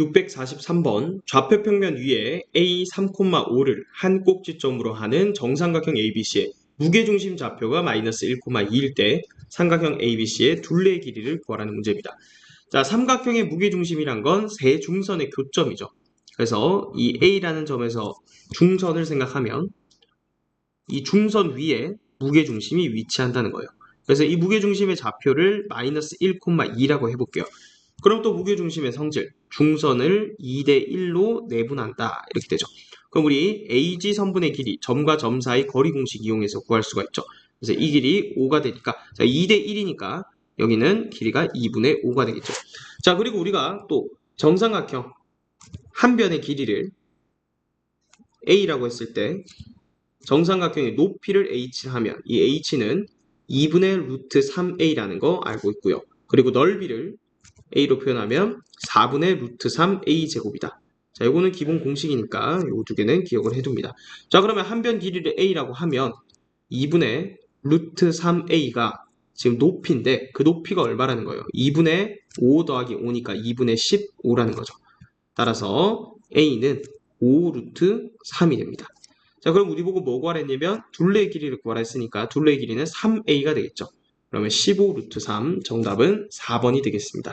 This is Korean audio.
643번 좌표 평면 위에 A 3,5를 한 꼭지점으로 하는 정삼각형 ABC의 무게중심 좌표가 마이너스 1,2일 때 삼각형 ABC의 둘레의 길이를 구하라는 문제입니다. 자, 삼각형의 무게중심이란 건 세 중선의 교점이죠. 그래서 이 A라는 점에서 중선을 생각하면 이 중선 위에 무게중심이 위치한다는 거예요. 그래서 이 무게중심의 좌표를 마이너스 1,2라고 해볼게요. 그럼 또 무게중심의 성질, 중선을 2대 1로 내분한다. 이렇게 되죠. 그럼 우리 AG 선분의 길이, 점과 점 사이 거리 공식 이용해서 구할 수가 있죠. 그래서 이 길이 5가 되니까, 자, 2대 1이니까 여기는 길이가 2분의 5가 되겠죠. 자, 그리고 우리가 또 정삼각형 한 변의 길이를 A라고 했을 때 정삼각형의 높이를 H를 하면 이 H는 2분의 루트 3A라는 거 알고 있고요. 그리고 넓이를 A로 표현하면 4분의 루트 3A 제곱이다. 자, 요거는 기본 공식이니까 요 두 개는 기억을 해둡니다. 자, 그러면 한 변 길이를 A라고 하면 2분의 루트 3A가 지금 높이인데 그 높이가 얼마라는 거예요? 2분의 5 더하기 5니까 2분의 15라는 거죠. 따라서 A는 5 루트 3이 됩니다. 자, 그럼 우리 보고 뭐 구하랬냐면 둘레의 길이를 구하라 했으니까 둘레의 길이는 3A가 되겠죠. 그러면 15 루트 3 정답은 4번이 되겠습니다.